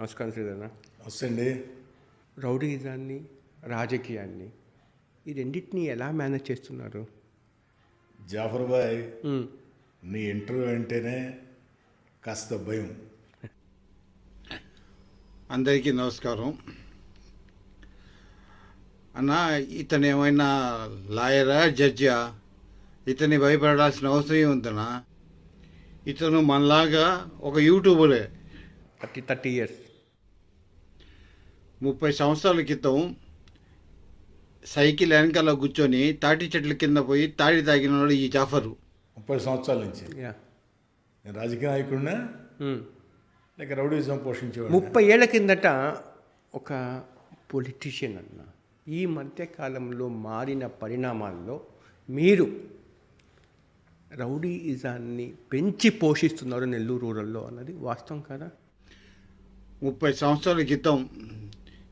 నమస్కారం శ్రీధరణ వస్తండి రౌడీజాన్ని రాజకీయాన్ని ఈ రెండింటిని ఎలా మేనేజ్ చేస్తున్నారు? జాఫర్ బాయ్. నీ ఇంటర్వ్యూ అంటేనే కాస్త భయం. అందరికీ నమస్కారం. అన్న ఇతను ఏమైనా లాయరా జడ్జా? ఇతన్ని భయపడాల్సిన అవసరం ఏముందన్నా? ఇతను మనలాగా ఒక యూట్యూబరే. Thirty thirty years. ముప్పై సంవత్సరాల క్రితం సైకిల్ వెనకాల కూర్చొని తాటి చెట్ల కింద పోయి తాడి తాగినవాడు ఈ జాఫరు. ముప్పై సంవత్సరాల నుంచి. యా. నేను రాజకీయ నాయకుడినా. లేక రౌడీజం పోషించేవాడు ముప్పై ఏళ్ళ కిందట ఒక పొలిటీషియన్ అన్న ఈ మధ్య కాలంలో మారిన పరిణామాల్లో మీరు రౌడీయిజాన్ని పెంచి పోషిస్తున్నారు నెల్లూరు రూరల్లో అన్నది వాస్తవం కదా? ముప్పై సంవత్సరాల క్రితం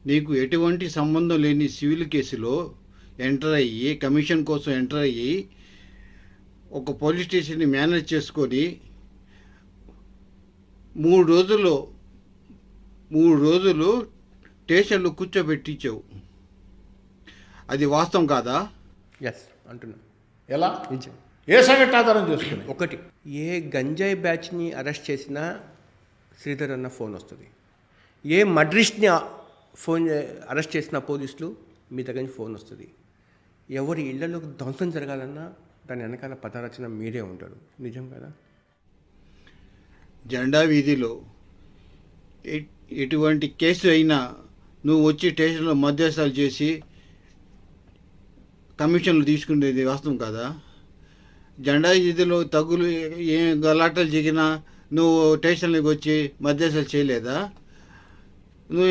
నీకు ఎటువంటి సంబంధం లేని సివిల్ కేసులో ఎంటర్ అయ్యి కమిషన్ కోసం ఎంటర్ అయ్యి ఒక పోలీస్ స్టేషన్ని మేనేజ్ చేసుకొని మూడు రోజుల్లో మూడు రోజులు స్టేషన్లో కూర్చోబెట్టించావు. అది వాస్తవం కాదా? ఎస్ అంటున్నా. ఎలా? ఏ సంఘటన ఆధారం చేసుకుని ఒకటి. ఏ గంజాయి బ్యాచ్ని అరెస్ట్ చేసినా శ్రీధర్ అన్న ఫోన్ వస్తుంది. ఏ మడ్రిస్ట్ని ఫోన్ చే- అరెస్ట్ చేసిన పోలీసులు మీ దగ్గర నుంచి ఫోన్ వస్తుంది. ఎవరి ఇళ్ళలో ధ్వంసం జరగాలన్నా దాని వెనకాల పదరచన మీరే ఉంటారు. నిజం కదా? జెండా వీధిలో ఎటువంటి కేసు అయినా నువ్వు వచ్చి స్టేషన్లో మధ్యస్థాలు చేసి కమిషన్లు తీసుకునేది వాస్తవం కదా? జెండా వీధిలో తగులు ఏ గలాటలు జిగినా నువ్వు స్టేషన్లోకి వచ్చి మధ్యస్థలు చేయలేదా? నువ్వు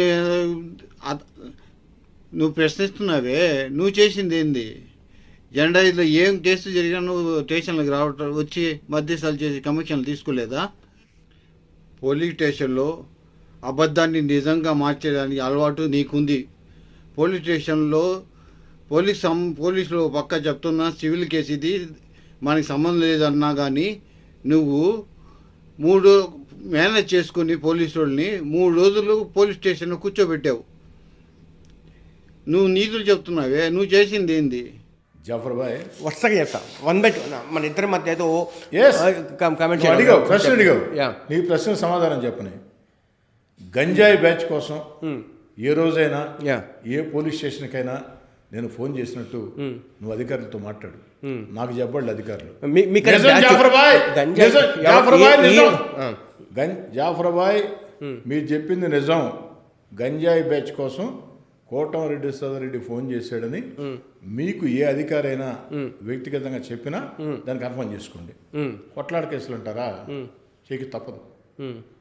నువ్వు ప్రశ్నిస్తున్నావే నువ్వు చేసింది ఏంది? జెండా ఏం కేసు జరిగినా నువ్వు స్టేషన్లోకి రావటం వచ్చి మధ్యస్థాలు చేసి కమిషన్లు తీసుకోలేదా? పోలీస్ స్టేషన్లో అబద్ధాన్ని నిజంగా మార్చేయడానికి అలవాటు నీకుంది. పోలీస్ స్టేషన్లో పోలీస్ సం పోలీసులు పక్క చెప్తున్నా సివిల్ కేసు ఇది మనకి సంబంధం లేదన్నా కానీ నువ్వు మూడు మేనేజ్ చేసుకుని పోలీసు వాళ్ళని మూడు రోజులు పోలీస్ స్టేషన్లో కూర్చోబెట్టావు. నువ్వు నీతులు చెప్తున్నావే నువ్వు చేసింది ఏంది? జాఫర్ బాయ్ వరుసగా చెప్తా. వన్ బై టూ మన ఇద్దరి మధ్య ఏదో Yes. కామెంట్ అడిగావు ప్రశ్న అడిగావు. యా నీ ప్రశ్న సమాధానం చెప్పని. గంజాయి బ్యాచ్ కోసం ఏ రోజైనా యా ఏ పోలీస్ స్టేషన్కైనా నేను ఫోన్ చేసినట్టు నువ్వు అధికారులతో మాట్లాడు. నాకు చెప్పండి అధికారులు. గం జాఫర్ బాయ్ మీరు చెప్పింది నిజం గంజాయి బ్యాచ్ కోసం కోటమరెడ్డి సోదరెడ్డి ఫోన్ చేశాడని మీకు ఏ అధికారైనా వ్యక్తిగతంగా చెప్పినా దాన్ని కన్ఫర్మ్ చేసుకోండి. కొట్లాడ కేసులు అంటారా చేయక తప్పదు.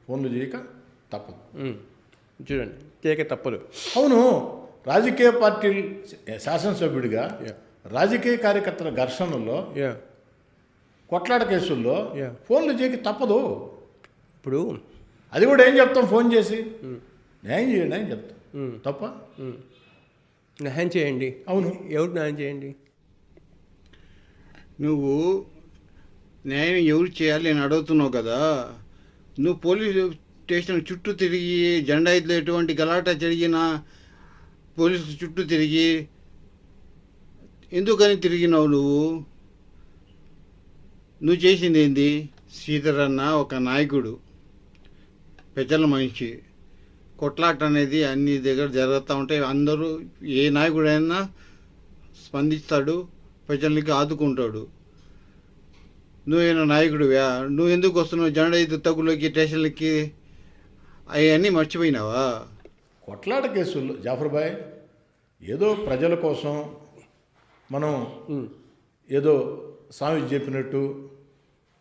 ఫోన్లు చేయక తప్పదు. చూడండి చేయక తప్పదు అవును రాజకీయ పార్టీ శాసనసభ్యుడిగా. రాజకీయ కార్యకర్తల ఘర్షణల్లో యా కొట్లాట కేసుల్లో. ఫోన్లు చేయక తప్పదు ఇప్పుడు అది కూడా ఏం చెప్తాం? ఫోన్ చేసి. న్యాయం చేయండి అని చెప్తాం. తప్ప. న్యాయం చేయండి. అవును. ఎవరికి న్యాయం చేయండి? నువ్వు న్యాయం ఎవరు చేయాలి అని అడుగుతున్నావు కదా? నువ్వు పోలీసు స్టేషన్ చుట్టూ తిరిగి జెండా ఇట్లా ఎటువంటి గలాట జరిగినా పోలీసు చుట్టూ తిరిగి ఎందుకని తిరిగినావు నువ్వు? నువ్వు చేసింది ఏంది? శ్రీధర్ అన్న ఒక నాయకుడు. పెద్దల మనిషి కొట్లాట అనేది అన్ని దగ్గర జరుగుతూ ఉంటాయి అందరూ ఏ నాయకుడైనా స్పందిస్తాడు ప్రజలకి ఆదుకుంటాడు. నువ్వేనా నాయకుడివా? నువ్వు ఎందుకు వస్తున్నావు? జెండా ఇది తగ్గులోకి స్టేషన్లకి అవన్నీ మర్చిపోయినావా? కొట్లాట కేసుల్లో జాఫర్ బాయ్ ఏదో ప్రజల కోసం మనం ఏదో స్వామి చెప్పినట్టు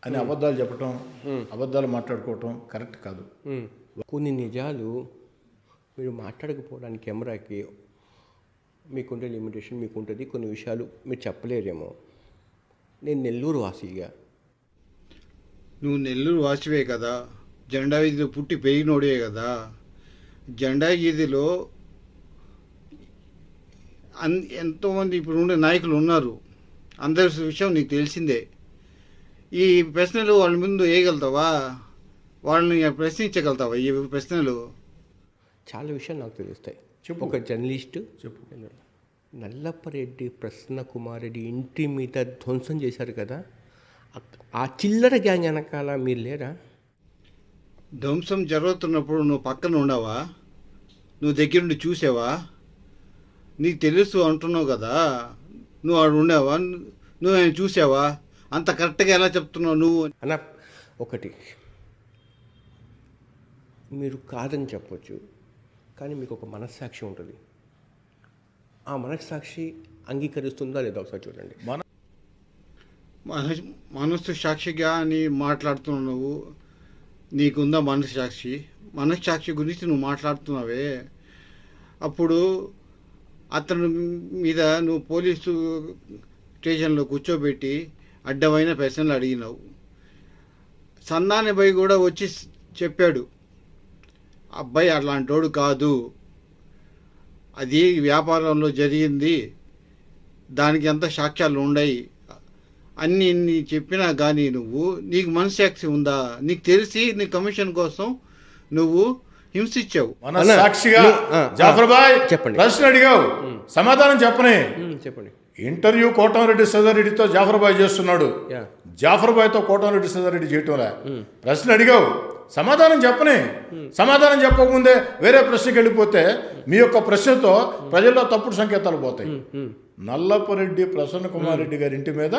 అని అబద్ధాలు చెప్పటం అబద్ధాలు మాట్లాడుకోవటం కరెక్ట్ కాదు. కొన్ని నిజాలు మీరు మాట్లాడకపోవడానికి కెమెరాకి మీకుంటే లిమిటేషన్ మీకు ఉంటుంది కొన్ని విషయాలు మీరు చెప్పలేరేమో. నేను నెల్లూరు వాసిగా. నువ్వు నెల్లూరు వాసివే కదా. జెండా వీధిలో పుట్టి పెరిగినోడే కదా. జెండా వీధిలో అన్ ఎంతోమంది ఇప్పుడు ఉండే నాయకులు ఉన్నారు. అందరి విషయం నీకు తెలిసిందే. ఈ ప్రశ్నలు వాళ్ళ ముందు వేయగలుగుతావా? వాళ్ళని ప్రశ్నించగలుగుతావా ఈ ప్రశ్నలు? చాలా విషయాలు నాకు తెలుస్తాయి. చెప్పు. ఒక జర్నలిస్టు చెప్పు. నల్లప్పరెడ్డి ప్రసన్న కుమార్ రెడ్డి ఇంటి మీద ధ్వంసం చేశారు కదా. ఆ చిల్లర గ్యాంగ్ వెనకాల మీరు లేరా? ధ్వంసం జరుగుతున్నప్పుడు నువ్వు పక్కన ఉండవా? నువ్వు దగ్గరుండి చూసావా? నీకు తెలుసు అంటున్నావు కదా. నువ్వు ఆడు ఉండేవా? నువ్వు ఆయన చూసావా? అంత కరెక్ట్గా ఎలా చెప్తున్నావు నువ్వు? అన్న ఒకటి. మీరు కాదని చెప్పొచ్చు కానీ మీకు ఒక మనస్సాక్షి ఉంటుంది. ఆ మనస్సాక్షి అంగీకరిస్తుందా లేదా ఒకసారి చూడండి. మన మనస్ మనస్సు సాక్షిగా అని మాట్లాడుతున్నావు నువ్వు. నీకుందా మనస్సాక్షి? మనస్సాక్షి గురించి నువ్వు మాట్లాడుతున్నావే. అప్పుడు అతను మీద నువ్వు పోలీసు స్టేషన్లో కూర్చోబెట్టి అడ్డమైన ప్రశ్నలు అడిగినావు. సన్నాని బై కూడా వచ్చి చెప్పాడు అబ్బాయి అట్లాంటోడు కాదు. అది వ్యాపారంలో జరిగింది. దానికి ఎంత సాక్ష్యాలు ఉన్నాయి అన్ని ఇన్ని చెప్పినా కానీ నువ్వు నీకు మనసాక్షి ఉందా? నీకు తెలిసి నీ కమిషన్ కోసం నువ్వు హింసించావు. సాక్షిగా జాఫర్ బాయ్ చెప్పండి. ప్రశ్న అడిగావు. సమాధానం చెప్పనే. చెప్పండి. ఇంటర్వ్యూ కోటంరెడ్డి సదారెడ్డితో జాఫర్ బాయ్ చేస్తున్నాడు. యా. జాఫర్ బాయ్తో కోటంరెడ్డి సదారెడ్డి చేయటంలే? ప్రశ్న అడిగావు. సమాధానం చెప్పనే. సమాధానం చెప్పకముందే వేరే ప్రశ్నకి వెళ్ళిపోతే మీ యొక్క ప్రశ్నతో ప్రజల్లో తప్పుడు సంకేతాలు పోతాయి. నల్లపరెడ్డి ప్రసన్న కుమార్ రెడ్డి గారి ఇంటి మీద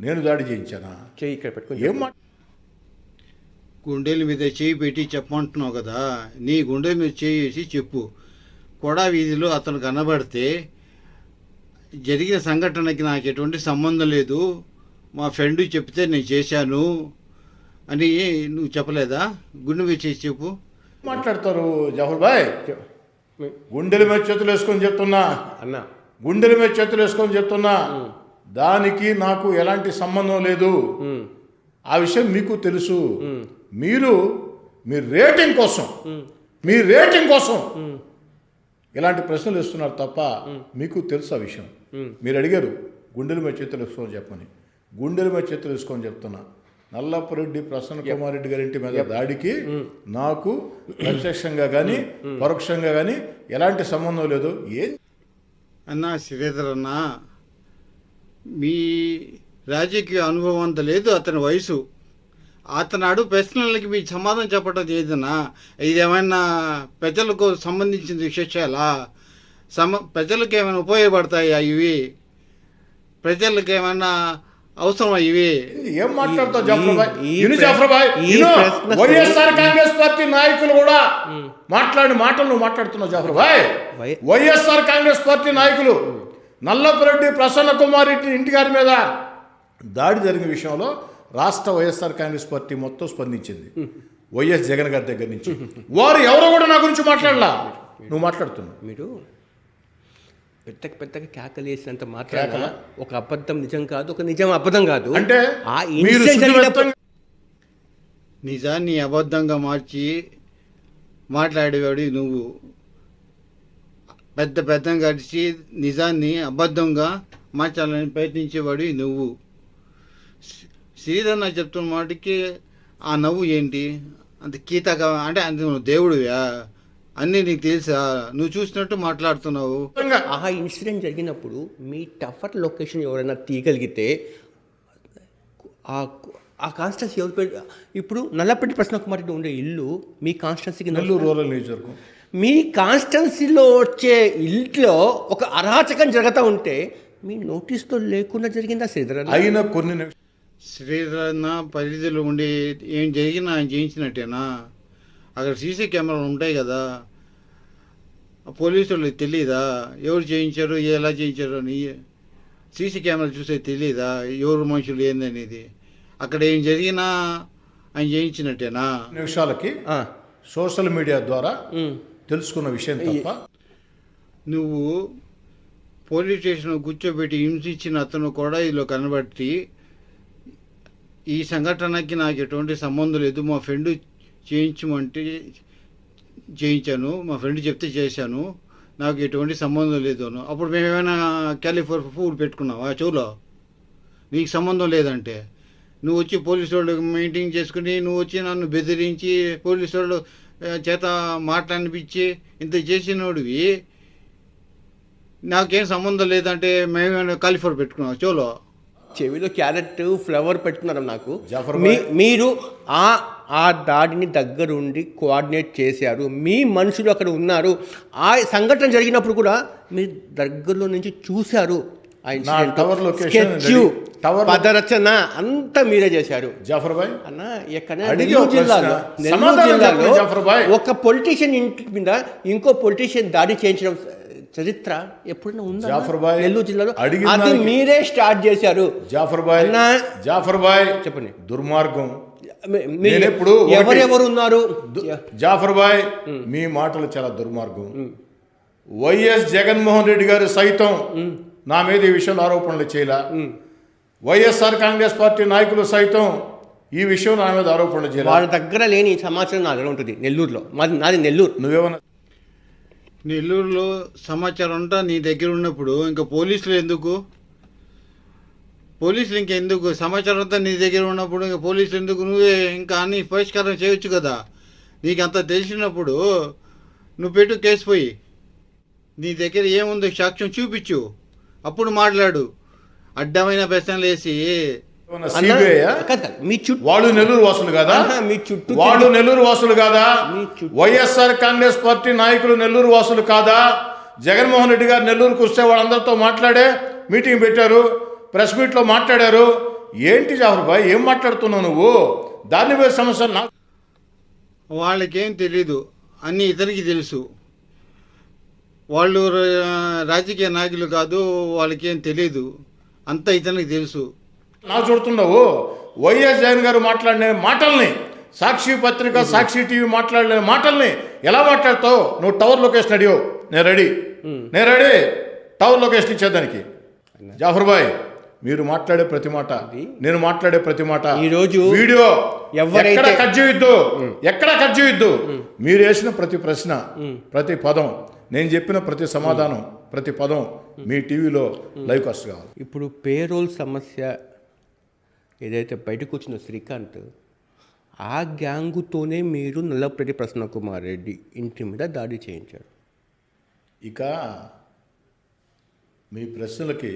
నేను దాడి చేయించానా? ఏం గుండెల మీద చేయి పెట్టి చెప్పమంటున్నావు కదా. నీ గుండెల మీద చేయి వేసి చెప్పు. కొడా వీధిలో అతను కనబడితే జరిగిన సంఘటనకి నాకు ఎటువంటి సంబంధం లేదు. మా ఫ్రెండ్ చెప్తే నేను చేశాను అని నువ్వు చెప్పలేదా? గుండె మీద చేసి చెప్పు. మాట్లాడతారు బాయ్ చె- మీ- గుండెల మీద చేతులు వేసుకొని చెప్తున్నా. అన్న. గుండెల మీద చేతులు వేసుకొని చెప్తున్నా. దానికి నాకు ఎలాంటి సంబంధం లేదు. ఆ విషయం మీకు తెలుసు. మీరు మీ రేటింగ్ కోసం. మీ రేటింగ్ కోసం. ఇలాంటి ప్రశ్నలు ఇస్తున్నారు తప్ప మీకు తెలుసు ఆ విషయం మీరు అడిగారు గుండెల మీద చేతులు వేసుకొని చెప్పమని. గుండెల మీద చేతులు వేసుకొని చెప్తున్నా. నల్లప్పరెడ్డి ప్రసన్న కుమార్ రెడ్డి గారి ఇంటి మీద దాడికి నాకు ప్రత్యక్షంగా కానీ పరోక్షంగా కానీ ఎలాంటి సంబంధం లేదు. ఏం? అన్నా శ్రీధర్ అన్న మీ రాజకీయ అనుభవం అంత లేదు అతని వయసు. అతనాడు ప్రశ్నలకి మీ సమాధానం చెప్పడం ఏదన్నా ఇదేమైనా ప్రజలకు సంబంధించిన విశేషాలా? సమ ప్రజలకు ఏమైనా ఉపయోగపడతాయా ఇవి? ప్రజలకు ఏమైనా అవసరమా ఇవి? ఏం మాట్లాడతావు వైఎస్ఆర్ కాంగ్రెస్ పార్టీ నాయకులు కూడా మాట్లాడిన మాటలు నువ్వు మాట్లాడుతున్నావు జాఫర్బాయ్ వైఎస్ఆర్ కాంగ్రెస్ పార్టీ నాయకులు నల్లపురెడ్డి ప్రసన్న కుమార్ రెడ్డి ఇంటి గారి మీద దాడి జరిగిన విషయంలో రాష్ట్ర వైఎస్ఆర్ కాంగ్రెస్ పార్టీ మొత్తం స్పందించింది. వైఎస్ జగన్ గారి దగ్గర నుంచి. వారు ఎవరు కూడా నా గురించి మాట్లాడలా. నువ్వు మాట్లాడుతున్నావు. మీరు పెద్దకి పెద్దగా కేకలేసినంత మాత్రాన కేకలా? ఒక అబద్ధం నిజం కాదు ఒక నిజం అబద్ధం కాదు. అంటే ఆ నిజాన్ని అబద్ధంగా మార్చి మాట్లాడేవాడు నువ్వు. పెద్ద పెద్దగా గడిచి నిజాన్ని అబద్ధంగా మార్చాలని ప్రయత్నించేవాడు నువ్వు. శ్రీధర్ నాకు చెప్తున్న మాటకి ఆ నవ్వు ఏంటి? అంత కీతగా అంటే అంత నువ్వు దేవుడివా? అన్నీ నీకు తెలుసా? నువ్వు చూసినట్టు మాట్లాడుతున్నావు. ఆ ఇన్సిడెంట్ జరిగినప్పుడు మీ టఫర్ లొకేషన్ ఎవరైనా తీయగలిగితే ఆ ఆ కాన్స్టెన్సీ ఎవరు ఇప్పుడు నల్లపల్లి ప్రశ్న కుమార్ రెడ్డి ఉండే ఇల్లు మీ కాన్స్టెన్సీకి నెల్లూరు రూరల్ నియోజకవర్గం. మీ కాన్స్టెన్సీలో వచ్చే ఇంట్లో ఒక అరాచకం జరుగుతూ ఉంటే మీ నోటీస్తో లేకుండా జరిగిందా శ్రీధర్? అయిన కొన్ని శ్రీధరన్న పరిధిలో ఉండి ఏం జరిగినా ఆయన చేయించినట్టేనా? అక్కడ సీసీ కెమెరాలు ఉంటాయి కదా. ఆ పోలీసు వాళ్ళకి తెలియదా ఎవరు చేయించారు? ఎలా చేయించారు అని? సీసీ కెమెరాలు చూసే తెలియదా ఎవరు మనుషులు ఏందనేది అక్కడ ఏం జరిగినా ఆయన చేయించినట్టేనా? నిమిషాలకి ఆ, సోషల్ మీడియా ద్వారా తెలుసుకున్న విషయం తప్ప. నువ్వు పోలీస్ స్టేషన్లో కూర్చోబెట్టి హింసించిన అతను కూడా ఇదిలో కనబట్టి ఈ సంఘటనకి నాకు ఎటువంటి సంబంధం లేదు. మా ఫ్రెండ్ చేయించమంటే చేయించాను. మా ఫ్రెండ్ చెప్తే చేశాను. నాకు ఎటువంటి సంబంధం లేదు అను. అప్పుడు మేము ఏమైనా క్యాలిఫోర్ పెట్టుకున్నాం పెట్టుకున్నావా? చెవులో? నీకు సంబంధం లేదంటే. నువ్వు వచ్చి పోలీసు వాళ్ళు మెయింటైన్ చేసుకుని నువ్వు వచ్చి నన్ను బెదిరించి పోలీసు వాళ్ళు చేత మాట్లాడిపించి ఇంత చేసినోడివి. నాకేం సంబంధం లేదంటే మేమేమైనా కాలిఫర్ పెట్టుకున్నాం చోలో చెవిలో క్యారెట్ ఫ్లవర్ పెట్టుకున్నారు నాకు. మీ. మీరు ఆ ఆ దాడిని దగ్గరుండి కోఆర్డినేట్ చేశారు. మీ మనుషులు అక్కడ ఉన్నారు. ఆ సంఘటన జరిగినప్పుడు కూడా మీరు దగ్గరలో నుంచి చూశారు పదరచన అంతా మీరే చేశారు. జాఫర్ భాయ్ అన్న ఎక్కడ జిల్లాలో. నెల్లూరు జిల్లాలో. ఒక పొలిటీషియన్ ఇంటి మీద ఇంకో పొలిటీషియన్ దాడి చేయించడం చరిత్ర ఎప్పుడైనా ఉందా? జాఫర్ భాయ్ నెల్లూరు జిల్లాలో? అది మీరే స్టార్ట్ చేశారు. జాఫర్ అన్నా. జాఫర్ భాయ్ చెప్పండి. దుర్మార్గం. ఒకటి- ఎవరెవరు ఉన్నారు జాఫర్ భాయ్ మీ మాటలు చాలా దుర్మార్గం. వైఎస్ జగన్మోహన్ రెడ్డి గారు సైతం నా మీద ఈ విషయంలో ఆరోపణలు చేయలే. వైఎస్ఆర్ కాంగ్రెస్ పార్టీ నాయకులు సైతం ఈ విషయం నా మీద ఆరోపణలు చేయలే. వాళ్ళ దగ్గర లేని సమాచారం నా దగ్గర ఉంటుంది నెల్లూరులో. మాది నాది నెల్లూరు. నువ్వేమన్నా నెల్లూరులో సమాచారం అంతా నీ దగ్గర ఉన్నప్పుడు ఇంకా పోలీసులు ఎందుకు? పోలీసులు ఇంకెందుకు? సమాచారం అంతా నీ దగ్గర ఉన్నప్పుడు ఇంకా పోలీసులు ఎందుకు? నువ్వే ఇంకా అన్ని పరిష్కారం చేయొచ్చు కదా. నీకు అంత తెలిసినప్పుడు నువ్వు పెట్టు కేసు పోయి. నీ దగ్గర ఏముందో సాక్ష్యం చూపించు. అప్పుడు మాట్లాడు. అడ్డమైన ప్రశ్నలు వేసి మీ చుట్టూ వాళ్ళు నెల్లూరు వాసులు కదా? మీ చుట్టూ వాళ్ళు నెల్లూరు వాసులు కాదా? వైఎస్ఆర్ కాంగ్రెస్ పార్టీ నాయకులు నెల్లూరు వాసులు కాదా? జగన్మోహన్ రెడ్డి గారు నెల్లూరుకు వస్తే వాళ్ళందరితో మాట్లాడే మీటింగ్ పెట్టారు ప్రెస్ మీట్లో మాట్లాడారు. ఏంటి జాఫర్ భాయ్ ఏం మాట్లాడుతున్నావు నువ్వు? దాని మీద సమస్య నాకు వాళ్ళకేం తెలీదు. అన్నీ ఇతనికి తెలుసు. వాళ్ళు రాజకీయ నాయకులు కాదు వాళ్ళకేం తెలీదు. అంతా ఇతనికి తెలుసు. నా చూడుతున్నావు వైఎస్ జగన్ గారు మాట్లాడిన మాటల్ని సాక్షి పత్రిక సాక్షి టీవీ మాట్లాడిన మాటల్ని ఎలా మాట్లాడతావు? నువ్వు టవర్ లొకేషన్ అడిగావు నేను రెడీ. నేను రెడీ. టవర్ లొకేషన్ ఇచ్చేదానికి జాఫర్ భాయ్ మీరు మాట్లాడే ప్రతి మాట నేను మాట్లాడే ప్రతి మాట ఈరోజు వీడియో ఎవరైతే- ఎక్కడ కట్ చేయొద్దు ఎక్కడ కట్ చేయొద్దు మీరు వేసిన ప్రతి ప్రశ్న ప్రతి పదం నేను చెప్పిన ప్రతి సమాధానం ప్రతి పదం మీ టీవీలో లైవ్ కాస్ట్ కావాలి. ఇప్పుడు పేరోల్ సమస్య ఏదైతే బయటకు వచ్చిన శ్రీకాంత్ ఆ గ్యాంగుతోనే మీరు నల్లపరెడ్డి ప్రసన్న కుమార్ రెడ్డి ఇంటి మీద దాడి చేయించారు. ఇక మీ ప్రశ్నలకి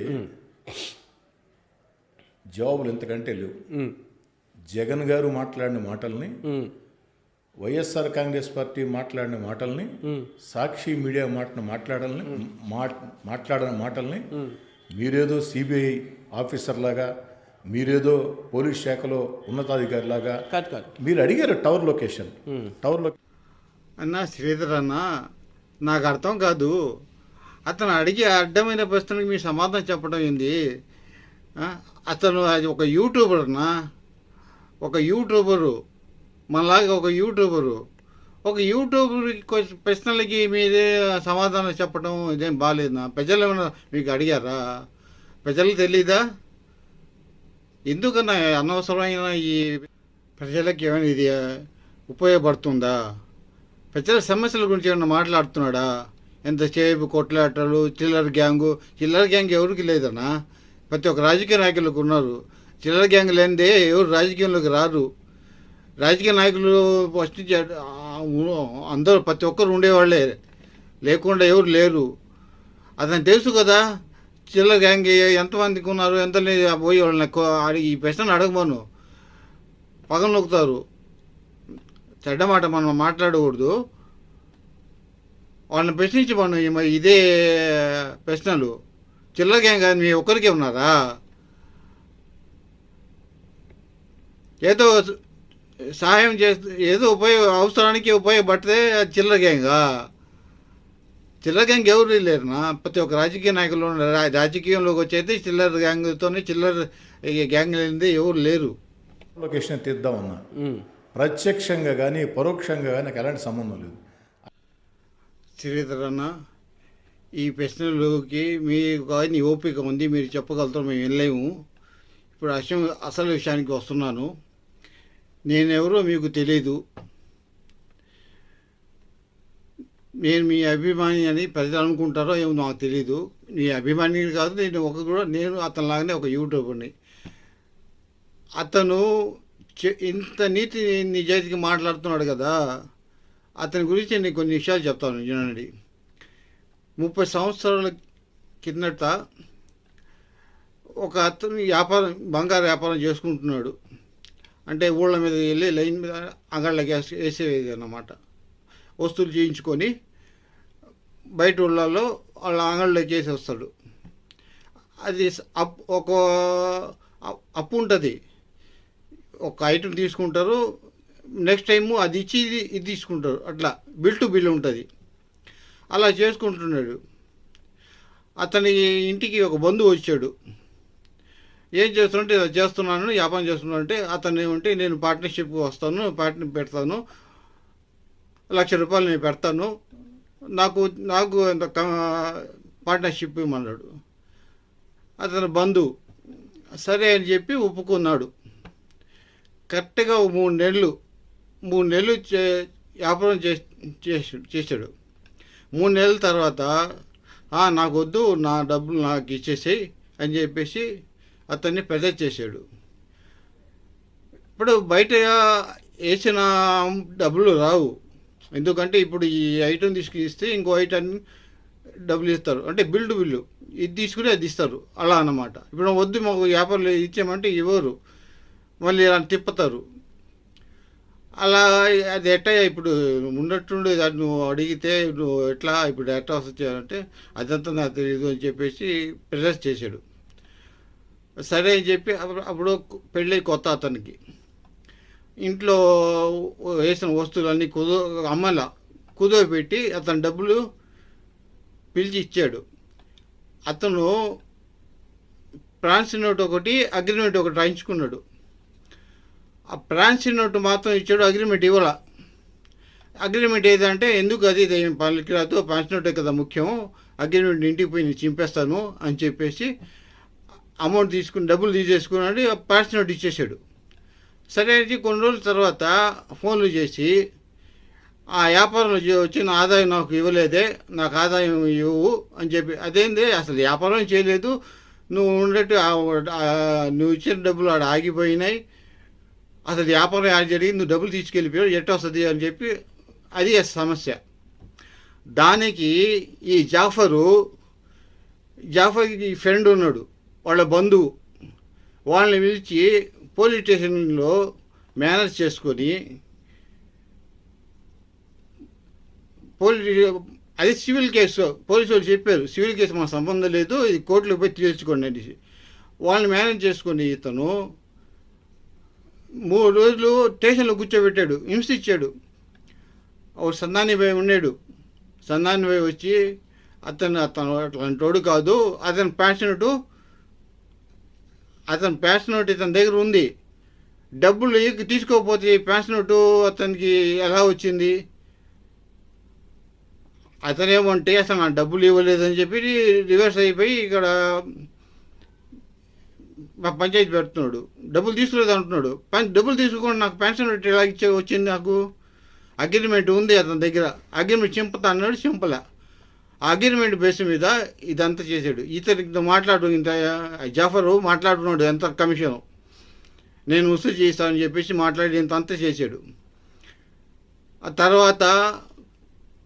జవాబులు ఎంతకంటే లేవు. జగన్ గారు మాట్లాడిన మాటల్ని వైఎస్ఆర్ కాంగ్రెస్ పార్టీ మాట్లాడిన మాటల్ని సాక్షి మీడియా మాటను మాట్లాడాలని మాట్ మాట్లాడిన మాటల్ని మీరేదో సిబిఐ ఆఫీసర్ లాగా మీరేదో పోలీస్ శాఖలో ఉన్నతాధికారి లాగా కాదు కాదు. మీరు అడిగారు టవర్ లొకేషన్. టవర్ లొకేషన్ అన్న శ్రీధర్ అన్న నాకు అర్థం కాదు. అతను అడిగే అడ్డమైన ప్రశ్నలకు మీ సమాధానం చెప్పడం ఏంది? అతను అది ఒక యూట్యూబర్ అన్నా. ఒక యూట్యూబరు. మనలాగా ఒక యూట్యూబరు. ఒక యూట్యూబర్ ప్రశ్నలకి మీరే సమాధానం చెప్పడం ఇదేం బాగాలేదన్నా ప్రజలు ఏమైనా మీకు అడిగారా? ప్రజలకు తెలీదా? ఎందుకన్నా అనవసరమైన ఈ ప్రజలకు ఏమైనా ఇది ఉపయోగపడుతుందా? ప్రజల సమస్యల గురించి ఏమైనా మాట్లాడుతున్నాడా? ఎంతసేపు కొట్లాటలు చిల్లర గ్యాంగు చిల్లర గ్యాంగ్ ఎవరికి లేదన్నా? ప్రతి ఒక్క రాజకీయ నాయకులకు ఉన్నారు. చిల్లర గ్యాంగ్ లేనిదే ఎవరు రాజకీయంలోకి రారు. రాజకీయ నాయకులు ఫస్ట్ అందరూ ప్రతి ఒక్కరు ఉండేవాళ్ళే. లేకుండా ఎవరు లేరు. అతను తెలుసు కదా చిల్లర గ్యాంగ్ ఎంతమందికి ఉన్నారు ఎంత పోయి వాళ్ళని ఎక్కువ అడిగి ఈ ప్రశ్న అడగమను. పగలు నొక్కుతారు. చెడ్డ మాట మనం మాట్లాడకూడదు. వాళ్ళని ప్రశ్నించి మనం ఇదే ప్రశ్నలు. చిల్లర గ్యాంగ్ కాదు మీ ఒక్కరికే ఉన్నారా? ఏదో సహాయం చేస్తే ఏదో ఉపయోగ అవసరానికి ఉపయోగపడితే చిల్లర గ్యాంగా చిల్లర గ్యాంగ్ ఎవరు లేరునా ప్రతి ఒక్క రాజకీయ నాయకులు రాజకీయంలోకి వచ్చేది చిల్లర గ్యాంగ్తోనే చిల్లర గ్యాంగ్ లేనిదే ఎవరు లేరు. లొకేషన్ తీద్దామన్నా ప్రత్యక్షంగా కానీ పరోక్షంగా కానీ నాకు ఎలాంటి సంబంధం లేదు. శ్రీధర్ అన్న ఈ ప్రశ్నలోకి మీకు కానీ ఓపిక ఉంది మీరు చెప్పగలుగుతాం మేము వెళ్ళలేము ఇప్పుడు అసలు అసలు విషయానికి వస్తున్నాను. నేనెవరో మీకు తెలియదు నేను మీ అభిమాని అని ప్రజలు అనుకుంటారో ఏమో నాకు తెలియదు నీ అభిమాని కాదు నేను ఒక కూడా నేను అతనిలాగానే ఒక యూట్యూబర్ని. అతను ఇంత నీతి నిజాయితీగా మాట్లాడుతున్నాడు కదా. అతని గురించి నేను కొన్ని విషయాలు చెప్తాను వినండి. ముప్పై సంవత్సరాల కిందట ఒక అతను వ్యాపారం బంగారు వ్యాపారం చేసుకుంటున్నాడు. అంటే ఊళ్ళ మీద వెళ్ళి లైన్ మీద అంగళ్ళకి వేసి వేసేది అన్నమాట వస్తువులు చేయించుకొని బయట ఊళ్ళల్లో వాళ్ళ అంగళ్ళలో చేసి వస్తాడు. అది అప్ ఒక అప్- అప్పు ఉంటుంది. ఒక ఐటమ్ తీసుకుంటారు. నెక్స్ట్ టైము అది ఇచ్చి ఇది ఇది తీసుకుంటారు. అట్లా బిల్ టు బిల్ ఉంటుంది. అలా చేసుకుంటున్నాడు. అతని ఇంటికి ఒక బంధువు వచ్చాడు. ఏం చేస్తున్నట్టే ఇలా చేస్తున్నాను వ్యాపారం చేస్తున్నాను అంటే అతను ఏమంటే నేను పార్ట్నర్షిప్ వస్తాను పార్ట్నర్ పెడతాను లక్ష రూపాయలు నేను పెడతాను. నాకు నాకు ఎంత పార్ట్నర్షిప్ ఇమ్మన్నాడు అతను బంధువు. సరే అని చెప్పి ఒప్పుకున్నాడు. కరెక్ట్గా మూడు నెలలు మూడు నెలలు చే వ్యాపారం చేసి చేసాడు చేశాడు. మూడు నెలల తర్వాత నాకు వద్దు నా డబ్బులు నాకు ఇచ్చేసేయి అని చెప్పేసి అతన్ని పెద్ద చేశాడు. ఇప్పుడు బయట వేసిన డబ్బులు రావు. ఎందుకంటే ఇప్పుడు ఈ ఐటమ్ తీసుకుని ఇస్తే ఇంకో ఐటమ్ డబ్బులు ఇస్తారు. అంటే బిల్డ్ బిల్లు ఇది తీసుకుని అది ఇస్తారు. అలా అన్నమాట. ఇప్పుడు వద్దు మాకు వ్యాపారం ఇచ్చామంటే ఇవ్వరు. మళ్ళీ ఇలా తిప్పుతారు. అలా అది ఎట్టా ఇప్పుడు ఉన్నట్టుండే అది నువ్వు అడిగితే నువ్వు ఎట్లా ఇప్పుడు ఎట్లా వస్తాయంటే అదంతా నాకు తెలియదు అని చెప్పేసి ప్రెజెస్ చేశాడు. సరే అని చెప్పి అప్పుడు అప్పుడు పెళ్ళి కొత్త అతనికి. ఇంట్లో వేసిన వస్తువులన్నీ కుదో అమ్మల కుదవపెట్టి అతను డబ్బులు పిలిచి ఇచ్చాడు. అతను ప్రాన్స్ నోట్ ఒకటి అగ్రిమెంట్ ఒకటి రాయించుకున్నాడు. ఆ ప్రాన్స్ నోట్ మాత్రం ఇచ్చాడు అగ్రిమెంట్ ఇవ్వాల. అగ్రిమెంట్ ఏదంటే ఎందుకు అది ఇది ఏం పనికి రాదు ప్రాన్స్ నోటే కదా ముఖ్యం అగ్రిమెంట్ ఇంటికి పోయి నేను చింపేస్తాను అని చెప్పేసి అమౌంట్ తీసుకుని డబ్బులు తీసేసుకున్నాడు ఆ నోట్ ఇచ్చేసాడు. సరే అని కొన్ని రోజుల తర్వాత ఫోన్లు చేసి ఆ వ్యాపారంలో వచ్చిన ఆదాయం నాకు ఇవ్వలేదే నాకు ఆదాయం ఇవ్వు అని చెప్పి. అదేంది? అసలు వ్యాపారం చేయలేదు. నువ్వు ఉండేట్టు నువ్వు ఇచ్చిన డబ్బులు ఆడ ఆగిపోయినాయి. అసలు వ్యాపారం ఆడ జరిగి నువ్వు డబ్బులు తీసుకెళ్ళిపోయావు ఎట్ట వస్తుంది అని చెప్పి అది సమస్య. దానికి ఈ జాఫరు జాఫర్కి ఫ్రెండ్ ఉన్నాడు వాళ్ళ బంధువు. వాళ్ళని పిలిచి పోలీస్ స్టేషన్లో మేనేజ్ చేసుకొని పోలీస్ అది సివిల్ కేసు పోలీసు వాళ్ళు చెప్పారు సివిల్ కేసు మా సంబంధం లేదు ఇది కోర్టులో పోయి తీర్చుకోండి అనేసి. వాళ్ళని మేనేజ్ చేసుకుని ఇతను మూడు రోజులు స్టేషన్లో కూర్చోబెట్టాడు హింస ఇచ్చాడు ఒక సందాని భయ ఉన్నాడు. సందాని భయ వచ్చి అతను అతను అట్లాంటోడు కాదు అతను ప్యాషనెట్ అతని ప్యాషనెట్ ఇతని దగ్గర ఉంది. డబ్బులు ఇక తీసుకోకపోతే నోటు అతనికి ఎలా వచ్చింది? అతనేమంటే అసలు నా డబ్బులు ఇవ్వలేదని చెప్పి రివర్స్ అయిపోయి ఇక్కడ మా పంచాయతీ పెడుతున్నాడు. డబ్బులు తీసుకోలేదు అంటున్నాడు. పం- డబ్బులు తీసుకోకుండా నాకు పెన్షన్ ఎలా ఇచ్చే వచ్చింది నాకు? అగ్రిమెంట్ ఉంది అతని దగ్గర. అగ్రిమెంట్ చింపుతా అన్నాడు చింపలే. అగ్రిమెంట్ బేస్ మీద ఇదంతా చేశాడు. ఇతను మాట్లాడు ఇంత జాఫరు మాట్లాడుతున్నాడు ఎంత కమిషన్. నేను వసూలు చేస్తానని చెప్పేసి మాట్లాడి ఇంత అంతా చేశాడు. ఆ తర్వాత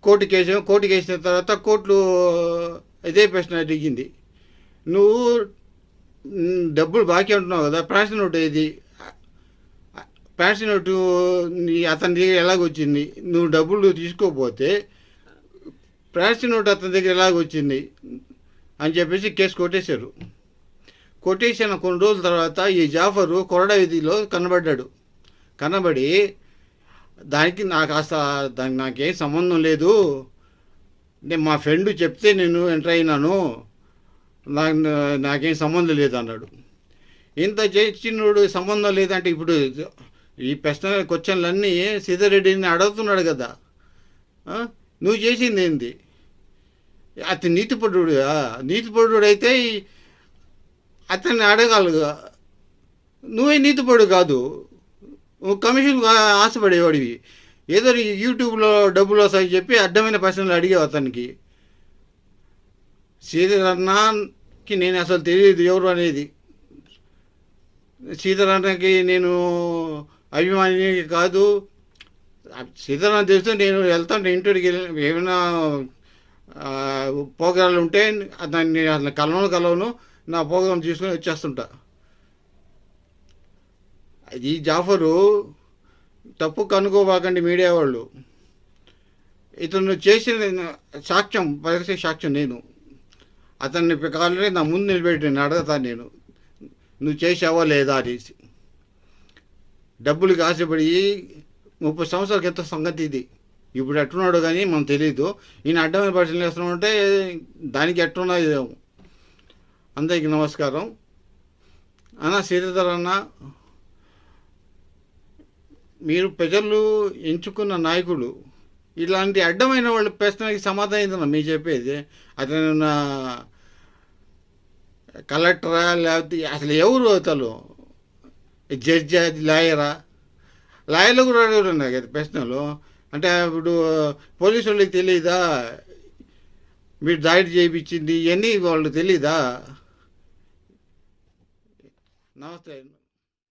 కోర్టుకి వేసాం కోర్టుకి వేసిన తర్వాత కోర్టులో ఇదే ప్రశ్న అడిగింది. నువ్వు డబ్బులు బాకీ ఉంటున్నావు కదా ప్రాన్స్ నోట్ ఏది? ప్రాన్స్ నోటు అతని దగ్గర ఎలాగొచ్చింది? నువ్వు డబ్బులు తీసుకోకపోతే ప్రాన్స్ నోట్ అతని దగ్గర ఎలాగొచ్చింది అని చెప్పేసి కేసు కొట్టేశారు. కొట్టేసిన కొన్ని రోజుల తర్వాత ఈ జాఫరు కొరడా వీధిలో కనబడ్డాడు. కనబడి దానికి నాకు అసలు దానికి నాకేం సంబంధం లేదు. నేను మా ఫ్రెండ్ చెప్తే నేను ఎంటర్ అయినాను. నాకు నాకేం సంబంధం లేదు అన్నాడు. ఇంత చేసినోడు సంబంధం లేదంటే ఇప్పుడు ఈ ప్రశ్న క్వశ్చన్లన్నీ సీతారెడ్డిని అడుగుతున్నాడు కదా. నువ్వు చేసింది ఏంది? అతను నీతిపరుడు నీతిపరుడు అయితే అతన్ని అడగాలిగా. నువ్వే నీతిపరుడు కాదు. కమిషన్ ఆశపడేవాడివి. ఏదో యూట్యూబ్లో డబ్బులు వస్తాయని చెప్పి అడ్డమైన ప్రశ్నలు అడిగావు అతనికి. శ్రీధరన్నకి నేను అసలు తెలియదు ఎవరు అనేది. శ్రీధరన్నకి నేను అభిమాని కాదు. సీతారాన్న తెలుస్తూ నేను వెళ్తాను ఇంటికి వెళ్ళి ఏమైనా ప్రోగ్రాంలు ఉంటే దాన్ని అసలు కలవను కలవను. నా ప్రోగ్రాం తీసుకొని వచ్చేస్తుంటా. ఈ జాఫరు తప్పు కనుక్కోబాకండి మీడియా వాళ్ళు. ఇతను చేసిన సాక్ష్యం పరిస్థితి సాక్ష్యం నేను. అతన్ని కాలనే నా ముందు నిలబెట్టి నేను అడగతాను నేను. నువ్వు చేసావా లేదా అనేసి. డబ్బులకి ఆశపడి ముప్పై సంవత్సరాల క్రితం సంగతి ఇది? ఇప్పుడు ఎట్టున్నాడో కానీ మనం తెలియదు ఈయన అడ్డమైన పరిశీలన చేస్తున్నామంటే దానికి ఎట్టున్నది ఇదేమో అందరికీ నమస్కారం. అన్న శ్రీధర్ అన్న మీరు ప్రజలు ఎంచుకున్న నాయకుడు ఇలాంటి అడ్డమైన వాళ్ళ ప్రశ్నకి సమాధానం ఏంటన్నా మీరు చెప్పేది? అతను కలెక్టరా లేకపోతే అసలు ఎవరు అతను? జడ్జి లాయరా? లాయర్లు కూడా అడుగుతున్నారు కదా ప్రశ్నలు. అంటే ఇప్పుడు పోలీసు వాళ్ళకి తెలియదా మీరు దాడి చేయించింది ఇవన్నీ వాళ్ళు తెలీదా? నమస్తే.